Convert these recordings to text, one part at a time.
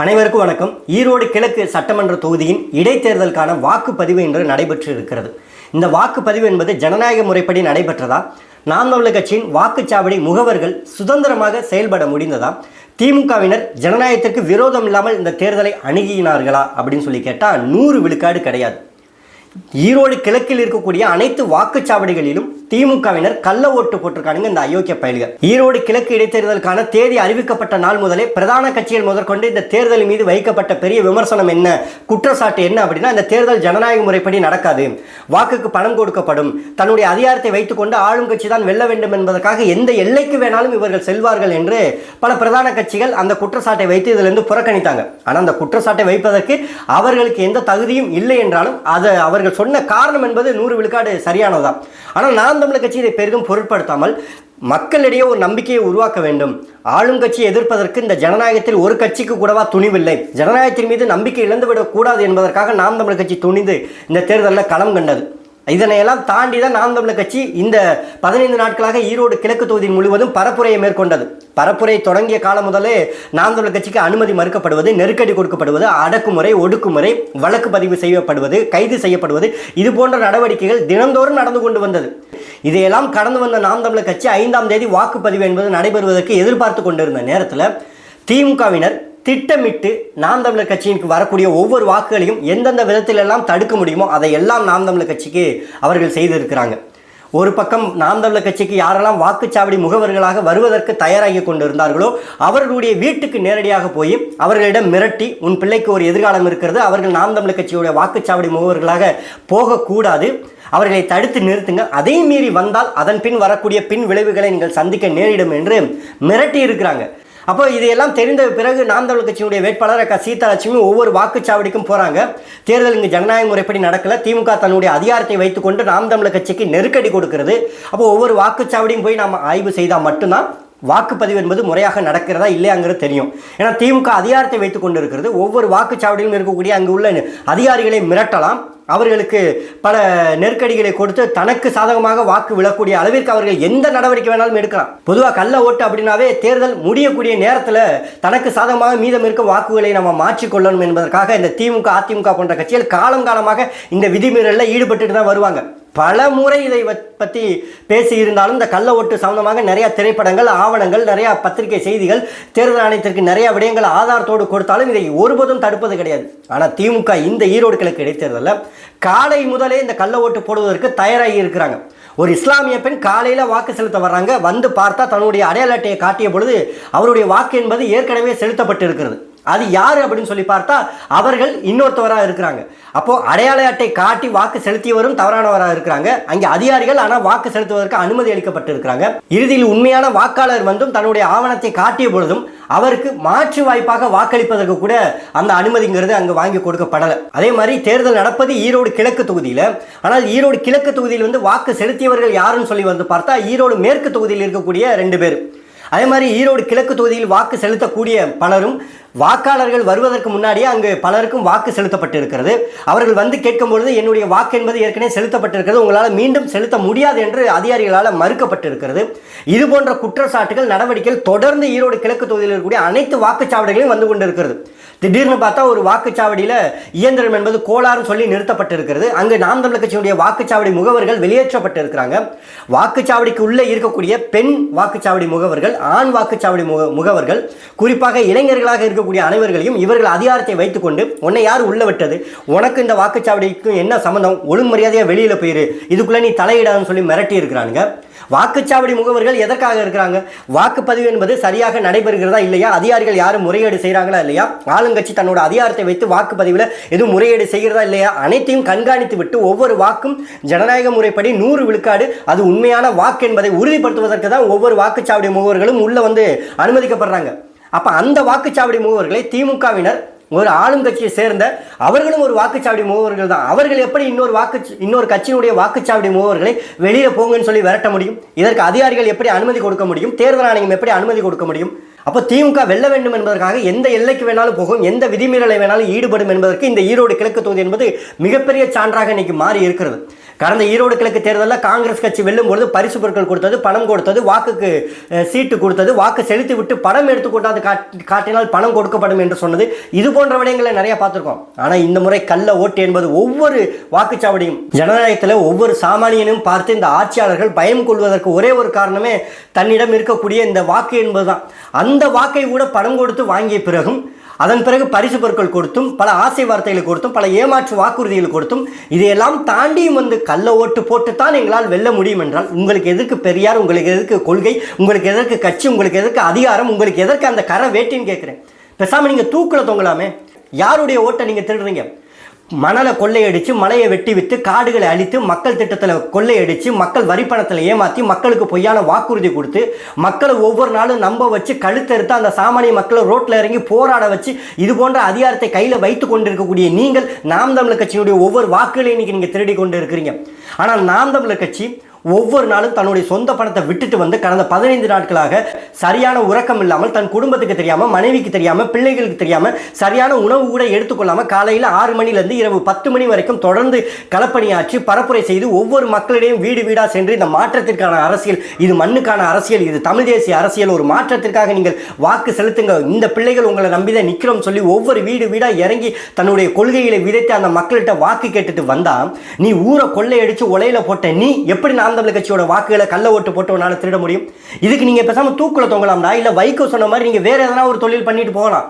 அனைவருக்கும் வணக்கம். ஈரோடு கிழக்கு சட்டமன்ற தொகுதியின் இடைத்தேர்தலுக்கான வாக்குப்பதிவு இன்று நடைபெற்று இருக்கிறது இந்த வாக்குப்பதிவு என்பது ஜனநாயக முறைப்படி நடைபெற்றதா? நாம் தமிழர் கட்சியின் வாக்குச்சாவடி முகவர்கள் சுதந்திரமாக செயல்பட முடிந்ததா? திமுகவினர் ஜனநாயகத்திற்கு விரோதம் இல்லாமல் இந்த தேர்தலை அணுகினார்களா? அப்படின்னு சொல்லி கேட்டால் நூறு விழுக்காடு கிடையாது. ஈரோடு கிழக்கில் இருக்கக்கூடிய அனைத்து வாக்குச்சாவடிகளிலும் திமுகவினர் கள்ள ஓட்டு போட்டிருக்கானுங்க இந்த அயோக்கிய பயல்கள் ஈரோடு கிழக்கு இடைத்தேர்தலுக்கான தேதி அறிவிக்கப்பட்ட நாள் முதலே பிரதான கட்சிகள் முதற்கொண்டு இந்த தேர்தல் மீது வைக்கப்பட்ட பெரிய விமர்சனம் என்ன குற்றச்சாட்டு என்ன அப்படின்னா இந்த தேர்தல் ஜனநாயக முறைப்படி நடக்காது. வாக்குக்கு பணம் கொடுக்கப்படும். தன்னுடைய அதிகாரத்தை வைத்துக்கொண்டு ஆளும் கட்சி தான் வெல்ல வேண்டும் என்பதற்காக எந்த எல்லைக்கு வேணாலும் இவர்கள் செல்வார்கள் என்று பல பிரதான கட்சிகள் அந்த குற்றச்சாட்டை வைத்து இதிலிருந்து புறக்கணித்தாங்க. ஆனால் அந்த குற்றச்சாட்டை வைப்பதற்கு அவர்களுக்கு எந்த தகுதியும் இல்லை என்றாலும் அதை அவர்கள் சொன்ன காரணம் என்பது நூறு விழுக்காடு சரியானதுதான். ஆனால் நாம் தமிழர் கட்சி இதை பெரிதும் பொருட்படுத்தாமல் மக்களிடையே ஒரு நம்பிக்கையை உருவாக்க வேண்டும். ஆளும் கட்சியை எதிர்ப்பதற்கு இந்த ஜனநாயகத்தில் ஒரு கட்சிக்கு கூடவா துணிவில்லை. ஜனநாயகத்தின் மீது நம்பிக்கை இழந்துவிடக்கூடாது என்பதற்காக நாம் தமிழர் கட்சி துணிந்து இந்த தேர்தலில் களம் கண்டது. இதனையெல்லாம் தாண்டி தான் நாம் தமிழர் கட்சி இந்த பதினைந்து நாட்களாக ஈரோடு கிழக்கு தொகுதி முழுவதும் பரப்புரையை மேற்கொண்டது. பரப்புரை தொடங்கிய காலம் முதலே நாம் தமிழர் கட்சிக்கு அனுமதி மறுக்கப்படுவது நெருக்கடி கொடுக்கப்படுவது அடக்குமுறை ஒடுக்குமுறை வழக்கு பதிவு செய்யப்படுவது கைது செய்யப்படுவது இது போன்ற நடவடிக்கைகள் தினந்தோறும் நடந்து கொண்டு வந்தது. இதையெல்லாம் கடந்து வந்த நாம் தமிழர் கட்சி ஐந்தாம் தேதி வாக்குப்பதிவு என்பது நடைபெறுவதற்கு எதிர்பார்த்து கொண்டிருந்த நேரத்தில் திமுகவினர் திட்டமிட்டு நாம் தமிழர் கட்சியின் வரக்கூடிய ஒவ்வொரு வாக்குகளையும் எந்தெந்த விதத்திலெல்லாம் தடுக்க முடியுமோ அதை எல்லாம் நாம் தமிழர் கட்சிக்கு அவர்கள் செய்திருக்கிறாங்க. ஒரு பக்கம் நாம் தமிழர் கட்சிக்கு யாரெல்லாம் வாக்குச்சாவடி முகவர்களாக வருவதற்கு தயாராகி கொண்டிருந்தார்களோ அவர்களுடைய வீட்டுக்கு நேரடியாக போய் அவர்களிடம் மிரட்டி உன் பிள்ளைக்கு ஒரு எதிர்காலம் இருக்கிறது அவர்கள் நாம் தமிழர் கட்சியுடைய வாக்குச்சாவடி முகவர்களாக போகக்கூடாது அவர்களை தடுத்து நிறுத்துங்க. அதையும் மீறி வந்தால் அதன் பின் வரக்கூடிய பின் விளைவுகளை நீங்கள் சந்திக்க நேரிடும் என்று மிரட்டி இருக்கிறாங்க. அப்போ இதையெல்லாம் தெரிந்த பிறகு நாம் தமிழ் கட்சியினுடைய வேட்பாளர் க சீதாலட்சுமி ஒவ்வொரு வாக்குச்சாவடிக்கும் போகிறாங்க தேர்தல் இங்கு ஜனநாயக முறைப்படி நடக்கல. திமுக தன்னுடைய அதிகாரத்தை வைத்துக்கொண்டு நாம் தமிழ் கட்சிக்கு நெருக்கடி கொடுக்கிறது. அப்போ ஒவ்வொரு வாக்குச்சாவடியும் போய் நாம் ஆய்வு செய்தால் மட்டும்தான் வாக்குப்பதிவு என்பது முறையாக நடக்கிறதா இல்லையாங்கிறது தெரியும். ஏன்னா திமுக அதிகாரத்தை வைத்துக் கொண்டு இருக்கிறது. ஒவ்வொரு வாக்குச்சாவடியிலும் இருக்கக்கூடிய அங்கு உள்ள அதிகாரிகளை மிரட்டலாம். அவர்களுக்கு பல நெருக்கடிகளை கொடுத்து தனக்கு சாதகமாக வாக்கு விழக்கூடிய அளவிற்கு அவர்கள் எந்த நடவடிக்கை வேணாலும் எடுக்கலாம். பொதுவாக கள்ள ஓட்டு அப்படின்னாவே தேர்தல் முடியக்கூடிய நேரத்தில் தனக்கு சாதகமாக மீதம் இருக்கும் வாக்குகளை நம்ம மாற்றிக்கொள்ளணும் என்பதற்காக இந்த திமுக அதிமுக போன்ற கட்சிகள் காலம் காலமாக இந்த விதிமீறலில் ஈடுபட்டுட்டு தான் வருவாங்க. பல முறை இதை பற்றி பேசி இருந்தாலும் இந்த கள்ள ஓட்டு சம்பந்தமாக நிறைய திரைப்படங்கள் ஆவணங்கள் நிறையா பத்திரிகை செய்திகள் தேர்தல் ஆணையத்திற்கு நிறைய விடயங்கள் ஆதாரத்தோடு கொடுத்தாலும் இதை ஒருபோதும் தடுப்பது கிடையாது. ஆனால் திமுக இந்த ஈரோடு கிழக்கு இடைத்தேர்தலில் காலை முதலே இந்த கள்ள ஓட்டு போடுவதற்கு தயாராகி இருக்கிறாங்க. ஒரு இஸ்லாமிய பெண் காலையில் வாக்கு செலுத்த வர்றாங்க வந்து பார்த்தா தன்னுடைய அடையாள அட்டையை காட்டிய பொழுது அவருடைய வாக்கு என்பது ஏற்கனவே செலுத்தப்பட்டு இருக்கிறது அது யார் அப்படின்னு சொல்லி பார்த்தா அவர்கள் இன்னொருத்தவராக இருக்கிறாங்க. அப்போது அடையாள அட்டை காட்டி வாக்கு செலுத்தியவரும் தவறானவராக இருக்கிறாங்க. அங்கே அதிகாரிகள் ஆனால் வாக்கு செலுத்துவதற்கு அனுமதி அளிக்கப்பட்டு இருக்கிறாங்க. இறுதியில் உண்மையான வாக்காளர் வந்தும் தன்னுடைய ஆவணத்தை காட்டிய பொழுதும் அவருக்கு மாற்று வாய்ப்பாக வாக்களிப்பதற்கு கூட அந்த அனுமதிங்கிறது அங்கே வாங்கி கொடுக்கப்படலை. அதே மாதிரி தேர்தல் நடப்பது ஈரோடு கிழக்கு தொகுதியில். ஆனால் ஈரோடு கிழக்கு தொகுதியில் வந்து வாக்கு செலுத்தியவர்கள் யாருன்னு சொல்லி வந்து பார்த்தா ஈரோடு மேற்கு தொகுதியில் இருக்கக்கூடிய ரெண்டு பேர். அதே மாதிரி ஈரோடு கிழக்கு தொகுதியில் வாக்கு செலுத்தக்கூடிய பலரும் வாக்காளர்கள் வருவதற்கு முன்னாடியே அங்கு பலருக்கும் வாக்கு செலுத்தப்பட்டு இருக்கிறது அவர்கள் வந்து கேட்கும் பொழுது என்னுடைய வாக்கு என்பது ஏற்கனவே செலுத்தப்பட்டிருக்கிறது. உங்களால் மீண்டும் செலுத்த முடியாது என்று அதிகாரிகளால் மறுக்கப்பட்டு இருக்கிறது இது போன்ற குற்றச்சாட்டுகள் நடவடிக்கைகள் தொடர்ந்து ஈரோடு கிழக்கு தொகுதியில் இருக்கக்கூடிய அனைத்து வாக்குச்சாவடிகளையும் வந்து கொண்டிருக்கிறது. திடீர்னு பார்த்தா ஒரு வாக்குச்சாவடியில் இயந்திரம் என்பது கோளாறுன்னு சொல்லி நிறுத்தப்பட்டிருக்கிறது. அங்கு நாம் தமிழர் கட்சியினுடைய வாக்குச்சாவடி முகவர்கள் வெளியேற்றப்பட்டு இருக்கிறாங்க வாக்குச்சாவடிக்கு உள்ளே இருக்கக்கூடிய பெண் வாக்குச்சாவடி முகவர்கள் ஆண் வாக்குச்சாவடி முக முகவர்கள் குறிப்பாக இளைஞர்களாக இருக்கக்கூடிய அனைவர்களையும் இவர்கள் அதிகாரத்தை வைத்துக்கொண்டு உன்னை யார் உள்ள விட்டது? உனக்கு இந்த வாக்குச்சாவடிக்கும் என்ன சம்மந்தம் ஒழுங்கு மரியாதையாக வெளியில் போயிரு. இதுக்குள்ளே நீ தலையிடாதுன்னு சொல்லி மிரட்டி இருக்கிறானுங்க வாக்குச்சாவடி முகவர்கள் எதற்காக இருக்கிறாங்க? வாக்குப்பதிவு என்பது சரியாக நடைபெறுகிறதா இல்லையா? அதிகாரிகள் யாரும் முறையீடு செய்கிறாங்களா இல்லையா? ஆளுங்கட்சி தன்னோட அதிகாரத்தை வைத்து வாக்குப்பதிவில் எதுவும் முறையீடு செய்கிறதா இல்லையா? அனைத்தையும் கண்காணித்து விட்டு ஒவ்வொரு வாக்கும் ஜனநாயக முறைப்படி நூறு விழுக்காடு அது உண்மையான வாக்கு என்பதை உறுதிப்படுத்துவதற்கு தான் ஒவ்வொரு வாக்குச்சாவடி முகவர்களும் உள்ளே வந்து அனுமதிக்கப்படுறாங்க. அப்போ அந்த வாக்குச்சாவடி முகவர்களை திமுகவினர் ஒரு ஆளும் கட்சியை சேர்ந்த அவர்களும் ஒரு வாக்குச்சாவடி முகவர்கள் தான். அவர்கள் எப்படி இன்னொரு வாக்கு இன்னொரு கட்சியினுடைய வாக்குச்சாவடி முகவர்களை வெளியே போங்கன்னு சொல்லி விரட்ட முடியும்? இதற்கு அதிகாரிகள் எப்படி அனுமதி கொடுக்க முடியும்? தேர்தல் ஆணையம் எப்படி அனுமதி கொடுக்க முடியும்? அப்போ திமுக வெல்ல வேண்டும் என்பதற்காக எந்த எல்லைக்கு வேணாலும் போகும் எந்த விதிமீறலை வேணாலும் ஈடுபடும் என்பதற்கு இந்த ஈரோடு கிழக்கு தொகுதி என்பது மிகப்பெரிய சான்றாக இன்னைக்கு மாறி இருக்கிறது. கடந்த ஈரோடு கிழக்கு தேர்தலில் காங்கிரஸ் கட்சி வெல்லும் பொழுது பரிசு பொருட்கள் கொடுத்தது பணம் கொடுத்தது வாக்குக்கு சீட்டு கொடுத்தது வாக்கு செலுத்தி விட்டு பணம் எடுத்து கொண்டாந்து காட்டி- காட்டினால் பணம் கொடுக்கப்படும் என்று சொன்னது. இது போன்ற விடயங்களை நிறைய பார்த்துருக்கோம். ஆனால் இந்த முறை கள்ள ஓட்டு என்பது ஒவ்வொரு வாக்குச்சாவடியும் ஜனநாயகத்தில் ஒவ்வொரு சாமானியனும் பார்த்து இந்த ஆட்சியாளர்கள் பயம் கொள்வதற்கு ஒரே ஒரு காரணமே தன்னிடம் இருக்கக்கூடிய இந்த வாக்கு என்பதுதான். அந்த வாக்கை கூட பணம் கொடுத்து வாங்கிய பிறகும் அதன் பிறகு பரிசு பொருட்கள் கொடுத்தும் பல ஆசை வார்த்தைகளை கொடுத்தும் பல ஏமாற்று வாக்குறுதிகள் கொடுத்தும் இதையெல்லாம் தாண்டியும் வந்து கள்ள ஓட்டு போட்டுத்தான் எங்களால் வெல்ல முடியும் என்றால் உங்களுக்கு எதற்கு பெரியார் உங்களுக்கு எதற்கு கொள்கை உங்களுக்கு எதற்கு கட்சி உங்களுக்கு எதற்கு அதிகாரம் உங்களுக்கு எதற்கு அந்த கரை வேட்டின்னு கேட்குறேன். பேசாமல் நீங்கள் தூக்கில் தொங்கலாமே. யாருடைய ஓட்டை நீங்கள் திருடுறீங்க? மணலை கொள்ளையடித்து மலையை வெட்டி வித்து காடுகளை அழித்து மக்கள் திட்டத்தில் கொள்ளையடித்து மக்கள் வரிப்பணத்தில் ஏமாற்றி மக்களுக்கு பொய்யான வாக்குறுதி கொடுத்து மக்களை ஒவ்வொரு நாளும் நம்ப வச்சு கழுத்தெடுத்து அந்த சாமானிய மக்களை ரோட்டில் இறங்கி போராட வச்சு இது போன்ற அதிகாரத்தை கையில் வைத்து கொண்டிருக்கக்கூடிய நீங்கள் நாம் தமிழர் கட்சியினுடைய ஒவ்வொரு வாக்குகளையும் இன்னைக்கு நீங்கள் திருடி கொண்டு இருக்கிறீங்க ஆனால் நாம் தமிழர் கட்சி ஒவ்வொரு நாளும் தன்னுடைய சொந்த பணத்தை விட்டுட்டு வந்து கடந்த பதினைந்து நாட்களாக சரியான உறக்கம் இல்லாமல் தன் குடும்பத்துக்கு தெரியாமல் மனைவிக்கு தெரியாமல் பிள்ளைகளுக்கு தெரியாமல் சரியான உணவு கூட எடுத்துக்கொள்ளாமல் காலையில் ஆறு மணிலேருந்து இரவு பத்து மணி வரைக்கும் தொடர்ந்து களப்பணியாற்றி பரப்புரை செய்து ஒவ்வொரு மக்களிடையும் வீடு வீடாக சென்று இந்த மாற்றத்திற்கான அரசியல் இது மண்ணுக்கான அரசியல் இது தமிழ் தேசிய அரசியல் ஒரு மாற்றத்திற்காக நீங்கள் வாக்கு செலுத்துங்க. இந்த பிள்ளைகள் உங்களை நம்பிதான் நிற்கிறோம் சொல்லி ஒவ்வொரு வீடு வீடாக இறங்கி தன்னுடைய கொள்கைகளை விதைத்து அந்த மக்கள்கிட்ட வாக்கு கேட்டுட்டு வந்தால் நீ ஊரை கொள்ளையடிச்சு உலையில போட்ட நீ எப்படி நான் நாம் தமிழ் கட்சியோட வாக்குகளை கள்ள ஓட்டு போட்டவனால திருட முடியும். இதுக்கு நீங்க பேசாம தூக்குள்ள தொங்கலாம்டா இல்ல வைகோ சொன்ன மாதிரி நீங்க வேற எதனா ஒரு தொழில் பண்ணிட்டு போகலாம்.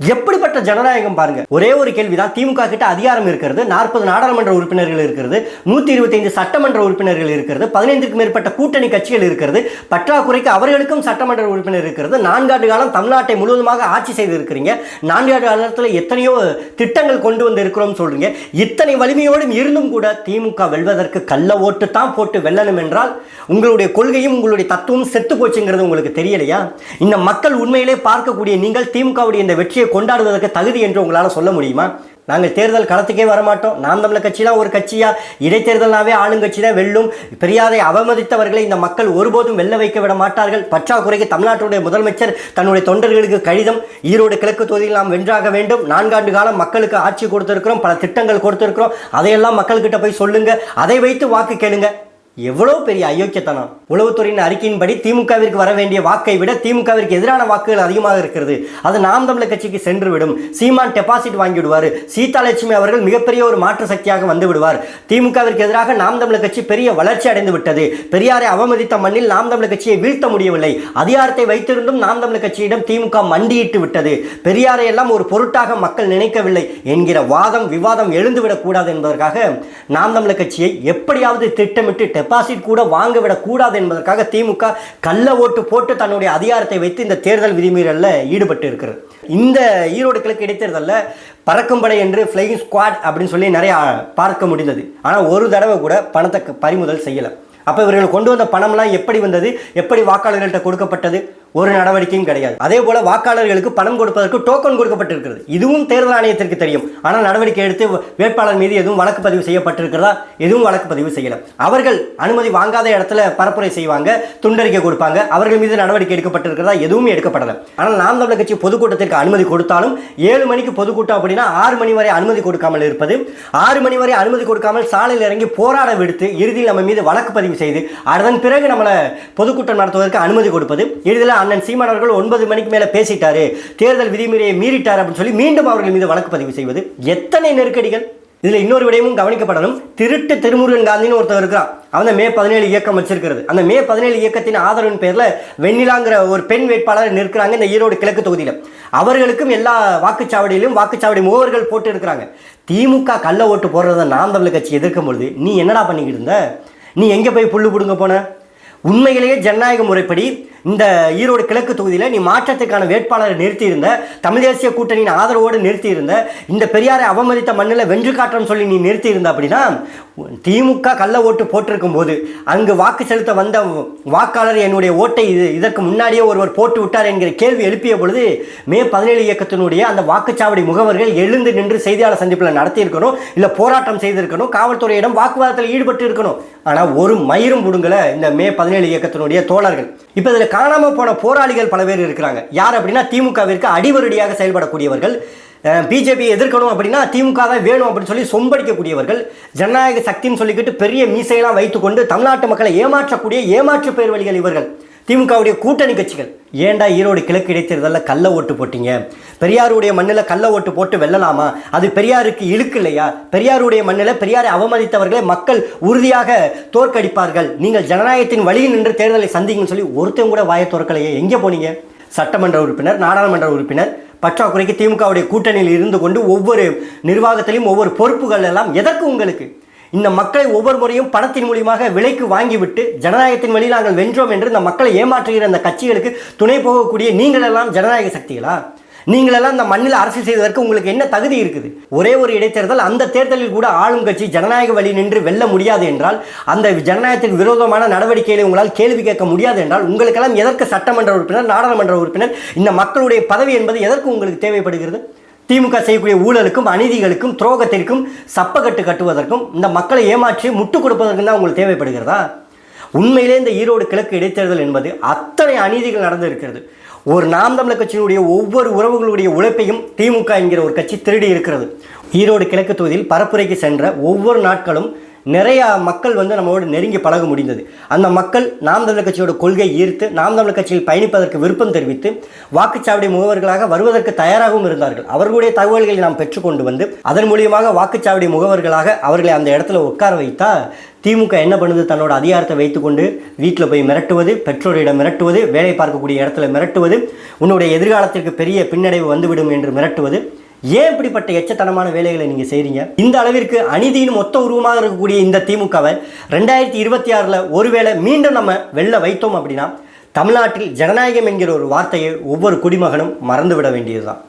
எப்படிப்பட்ட ஜனநாயகம் பாருங்க? ஒரே ஒரு கேள்விதான். திமுக கிட்ட அதிகாரம் இருக்கிறது நாற்பது நாடாளுமன்ற உறுப்பினர்கள் இருக்கிறது நூத்தி இருபத்தைந்து சட்டமன்ற உறுப்பினர்கள் இருக்கிறது பதினைந்துக்கும் மேற்பட்ட கூட்டணி கட்சிகள் இருக்கிறது பற்றாக்குறைக்கு அவர்களுக்கும் சட்டமன்ற உறுப்பினர் இருக்கிறது. நான்காண்டு காலம் தமிழ்நாட்டை முழுவதுமாக ஆட்சி செய்து இருக்கிறீங்க நான்காண்டு காலத்தில் எத்தனையோ திட்டங்கள் கொண்டு வந்து இருக்கிறோம் சொல்றீங்க. இத்தனை வலிமையோடும் இருந்தும் கூட திமுக வெல்வதற்கு கள்ள ஓட்டு தான் போட்டு வெல்லணும் என்றால் உங்களுடைய கொள்கையும் உங்களுடைய தத்துவம் செத்து போச்சுங்கிறது உங்களுக்கு தெரியலையா? இந்த மக்கள் உண்மையிலே பார்க்கக்கூடிய நீங்கள் திமுகவுடைய இந்த வெற்றியை கொண்டாடுவதற்கு தகுதி என்று உங்களால் சொல்ல முடியுமா? நாங்கள் தேர்தல் களத்துக்கே வரமாட்டோம். நாம் தமிழர் கட்சிலாம் ஒரு கட்சியா? இடைத்தேர்தல்னாவே ஆளுங்கட்சி தான் வெல்லும். பெரியாரை அவமதித்தவர்களை இந்த மக்கள் ஒருபோதும் வெல்ல வைக்க விட மாட்டார்கள். பற்றாக்குறைக்கு தமிழ்நாட்டுடைய முதலமைச்சர் தன்னுடைய தொண்டர்களுக்கு கடிதம் ஈரோடு கிழக்கு தொகுதியில் நாம் வென்றாக வேண்டும். நான்காண்டு காலம் மக்களுக்கு ஆட்சி கொடுத்திருக்கிறோம் பல திட்டங்கள் கொடுத்திருக்கிறோம். அதையெல்லாம் மக்கள்கிட்ட போய் சொல்லுங்க. அதை வைத்து வாக்கு கேளுங்க. எவ்வளோ பெரிய அயோக்கியத்தனம்? உளவுத்துறையின் அறிக்கையின்படி திமுகவிற்கு வர வேண்டிய வாக்கை விட திமுகவிற்கு எதிரான வாக்குகள் அதிகமாக இருக்கிறது. அது நாம் தமிழர் கட்சிக்கு சென்று விடும் சீமான் டெபாசிட் வாங்கிவிடுவார். சீதாலட்சுமி அவர்கள் மிகப்பெரிய ஒரு மாற்று சக்தியாக வந்து விடுவார். திமுகவிற்கு எதிராக நாம் தமிழர் கட்சி பெரிய வளர்ச்சி அடைந்து விட்டது. பெரியாரை அவமதித்த மண்ணில் நாம் தமிழர் கட்சியை வீழ்த்த முடியவில்லை. அதிகாரத்தை வைத்திருந்தும் நாம் தமிழர் கட்சியிடம் திமுக மண்டியிட்டு விட்டது. பெரியாரை எல்லாம் ஒரு பொருட்டாக மக்கள் நினைக்கவில்லை என்கிற வாதம் விவாதம் எழுந்துவிடக் கூடாது என்பதற்காக நாம் தமிழர் கட்சியை எப்படியாவது திட்டமிட்டு டெபாசிட் கூட வாங்க விடக்கூடாது என்பதற்காக திமுக கள்ள ஓட்டு போட்டு தன்னுடைய அதிகாரத்தை வைத்து இந்த தேர்தல் விதிமீறலில் ஈடுபட்டு இருக்கிறது. இந்த ஈரோடு கிழக்கு இடைத்தேர்தலில் பறக்கும் படை என்று ஃப்ளையிங் ஸ்குவாட் அப்படின்னு சொல்லி நிறைய பார்க்க முடிந்தது. ஆனால் ஒரு தடவை கூட பணத்தை பறிமுதல் செய்யலை. அப்போ இவர்கள் கொண்டு வந்த பணம்லாம் எப்படி வந்தது? எப்படி வாக்காளர்கள்ட்ட கொடுக்கப்பட்டது? ஒரு நடவடிக்கையும் கிடையாது. அதே போல வாக்காளர்களுக்கு பணம் கொடுப்பதற்கு டோக்கன் கொடுக்கப்பட்டிருக்கிறது. இதுவும் தேர்தல் ஆணையத்திற்கு தெரியும். ஆனால் நடவடிக்கை எடுத்து வேட்பாளர் மீது எதுவும் வழக்கு பதிவு செய்யப்பட்டிருக்கிறதா? எதுவும் வழக்கு பதிவு செய்யல. அவர்கள் அனுமதி வாங்காத இடத்துல பரப்புரை செய்வாங்க துண்டறிக்கை கொடுப்பாங்க. அவர்கள் மீது நடவடிக்கை எடுக்கப்பட்டிருக்கிறதா? எதுவுமே எடுக்கப்படலை. ஆனால் நாம் தமிழர் கட்சி பொதுக்கூட்டத்திற்கு அனுமதி கொடுத்தாலும் ஏழு மணிக்கு பொதுக்கூட்டம் அப்படின்னா ஆறு மணி வரை அனுமதி கொடுக்காமல் இருப்பது ஆறு மணி வரை அனுமதி கொடுக்காமல் சாலையில் இறங்கி போராட விடுத்து இறுதியில் நம்ம மீது வழக்கு பதிவு செய்து அதன் பிறகு நம்மளை பொதுக்கூட்டம் நடத்துவதற்கு அனுமதி கொடுப்பது இறுதியில் அண்ணன் சீமான் அவர்கள் ஒன்பது மணிக்கு மேலே பேசிட்டாரு. தேர்தல் விதிமுறையை மீறிட்டார் அப்படின்னு சொல்லி மீண்டும் அவர்கள் மீது வழக்கு பதிவு செய்வது. எத்தனை நெருக்கடிகள்? இதில் இன்னொரு விடயமும் கவனிக்கப்படணும். திருட்டு திருமுருகன் காந்தின்னு ஒருத்தர் இருக்கிறான். அவன் மே பதினேழு இயக்கம் வச்சிருக்கிறது. அந்த மே பதினேழு இயக்கத்தின் ஆதரவின் பேரில் வெண்ணிலாங்கிற ஒரு பெண் வேட்பாளர் நிற்கிறாங்க இந்த ஈரோடு கிழக்கு தொகுதியில். அவர்களுக்கும் எல்லா வாக்குச்சாவடியிலும் வாக்குச்சாவடி முகவர்கள் போட்டு இருக்கிறாங்க. திமுக கள்ள ஓட்டு போடுறத நாம் தமிழ் கட்சி எதிர்க்கும் பொழுது நீ என்னடா பண்ணிக்கிட்டு இருந்த? நீ எங்கே போய் புல்லு பிடுங்க போன? உண்மையிலேயே ஜனநாயக முறைப்படி இந்த ஈரோடு கிழக்கு தொகுதியில் நீ மாற்றத்துக்கான வேட்பாளரை நிறுத்தியிருந்த தமிழ் தேசிய கூட்டணியின் ஆதரவோடு நிறுத்தியிருந்த இந்த பெரியாரை அவமதித்த மண்ணில் வென்று காட்டுறன்னு சொல்லி நீ நிறுத்தியிருந்த அப்படின்னா திமுக கள்ள ஓட்டு போட்டிருக்கும் போது அங்கு வாக்கு செலுத்த வந்த வாக்காளர் என்னுடைய ஓட்டை இது இதற்கு முன்னாடியே ஒருவர் போட்டு விட்டார் என்கிற கேள்வி எழுப்பிய பொழுது மே பதினேழு இயக்கத்தினுடைய அந்த வாக்குச்சாவடி முகவர்கள் எழுந்து நின்று செய்தியாளர் சந்திப்பில் நடத்தியிருக்கணும் இல்லை போராட்டம் செய்திருக்கணும் காவல்துறையிடம் வாக்குவாதத்தில் ஈடுபட்டு இருக்கணும் ஆனால் ஒரு மயிரும் புடுங்கல இந்த மே பதினேழு இயக்கத்தினுடைய தோழர்கள். இப்போ இதில் காணாமல் போன போராளிகள் பல பேர் இருக்கிறாங்க. யார் அப்படின்னா திமுகவிற்கு அடிவருடியாக செயல்படக்கூடியவர்கள் பிஜேபி எதிர்க்கணும் அப்படின்னா திமுக தான் வேணும் அப்படின்னு சொல்லி சொம்படிக்கக்கூடியவர்கள் ஜனநாயக சக்தின்னு சொல்லிக்கிட்டு பெரிய மீசையெல்லாம் வைத்துக்கொண்டு தமிழ்நாட்டு மக்களை ஏமாற்றக்கூடிய ஏமாற்று பேர் வழிகள் இவர்கள். திமுகவுடைய கூட்டணி கட்சிகள். ஏன்டா ஈரோடு கிழக்கு இடைத்தேர்தலில் கள்ள ஓட்டு போட்டீங்க? பெரியாருடைய மண்ணில் கள்ள ஓட்டு போட்டு வெல்லலாமா? அது பெரியாருக்கு இழுக்கு இல்லையா? பெரியாருடைய மண்ணில் பெரியாரை அவமதித்தவர்களை மக்கள் உறுதியாக தோற்கடிப்பார்கள். நீங்கள் ஜனநாயகத்தின் வழியில் நின்று தேர்தலை சந்திங்கன்னு சொல்லி ஒருத்தன் கூட வாய தோற்கலையே எங்கே போனீங்க? சட்டமன்ற உறுப்பினர் நாடாளுமன்ற உறுப்பினர் பற்றாக்குறைக்கு திமுகவுடைய கூட்டணியில் இருந்து கொண்டு ஒவ்வொரு நிர்வாகத்திலையும் ஒவ்வொரு பொறுப்புகள் எல்லாம் எதற்கு உங்களுக்கு? இந்த மக்களை ஒவ்வொரு முறையும் பணத்தின் மூலியமாக விலைக்கு வாங்கிவிட்டு ஜனநாயகத்தின் வழியில் நாங்கள் வென்றோம் என்று இந்த மக்களை ஏமாற்றுகிற அந்த கட்சிகளுக்கு துணை போகக்கூடிய நீங்களெல்லாம் ஜனநாயக சக்திகளா? நீங்களெல்லாம் இந்த மண்ணில் அரசு செய்வதற்கு உங்களுக்கு என்ன தகுதி இருக்குது? ஒரே ஒரு இடைத்தேர்தல் அந்த தேர்தலில் கூட ஆளும் கட்சி ஜனநாயக வழி நின்று வெல்ல முடியாது என்றால் அந்த ஜனநாயகத்திற்கு விரோதமான நடவடிக்கைகளை உங்களால் கேள்வி கேட்க முடியாது என்றால் உங்களுக்கெல்லாம் எதற்கு சட்டமன்ற உறுப்பினர் நாடாளுமன்ற உறுப்பினர் இந்த மக்களுடைய பதவி என்பது எதற்கு உங்களுக்கு தேவைப்படுகிறது? திமுக செய்யக்கூடிய ஊழலுக்கும் அநீதிகளுக்கும் துரோகத்திற்கும் சப்பக்கட்டு கட்டுவதற்கும் இந்த மக்களை ஏமாற்றி முட்டு கொடுப்பதற்கும் தான் உங்களுக்கு தேவைப்படுகிறதா? உண்மையிலே இந்த ஈரோடு கிழக்கு இடைத்தேர்தல் என்பது அத்தனை அநீதிகள் நடந்து இருக்கிறது ஒரு நாம் தமிழர் கட்சியினுடைய ஒவ்வொரு உறவுகளுடைய உழைப்பையும் திமுக என்கிற ஒரு கட்சி திருடி இருக்கிறது. ஈரோடு கிழக்கு தொகுதியில் பரப்புரைக்கு சென்ற ஒவ்வொரு நாட்களும் நிறையா மக்கள் வந்து நம்மளோடு நெருங்கி பழக முடிந்தது. அந்த மக்கள் நாம் தமிழர் கட்சியோட கொள்கை ஈர்த்து நாம் தமிழர் கட்சியில் பயணிப்பதற்கு விருப்பம் தெரிவித்து வாக்குச்சாவடி முகவர்களாக வருவதற்கு தயாராகவும் இருந்தார்கள். அவர்களுடைய தகவல்களை நாம் பெற்றுக்கொண்டு வந்து அதன் மூலியமாக வாக்குச்சாவடி முகவர்களாக அவர்களை அந்த இடத்துல உட்கார வைத்தால் திமுக என்ன பண்ணுது? தன்னோட அதிகாரத்தை வைத்துக்கொண்டு வீட்டில் போய் மிரட்டுவது பெற்றோரிடம் மிரட்டுவது வேலை பார்க்கக்கூடிய இடத்துல மிரட்டுவது உன்னுடைய எதிர்காலத்திற்கு பெரிய பின்னடைவு வந்துவிடும் என்று மிரட்டுவது ஏன் இப்படிப்பட்ட எச்சத்தனமான வேலைகளை நீங்கள் செய்கிறீங்க இந்த அளவிற்கு அநீதியின் மொத்த உருவமாக இருக்கக்கூடிய இந்த திமுகவை ரெண்டாயிரத்தி இருபத்தி ஆறில் ஒருவேளை மீண்டும் நம்ம வெளில வைத்தோம் அப்படின்னா தமிழ்நாட்டில் ஜனநாயகம் என்கிற ஒரு வார்த்தையை ஒவ்வொரு குடிமகனும் மறந்துவிட வேண்டியதுதான்.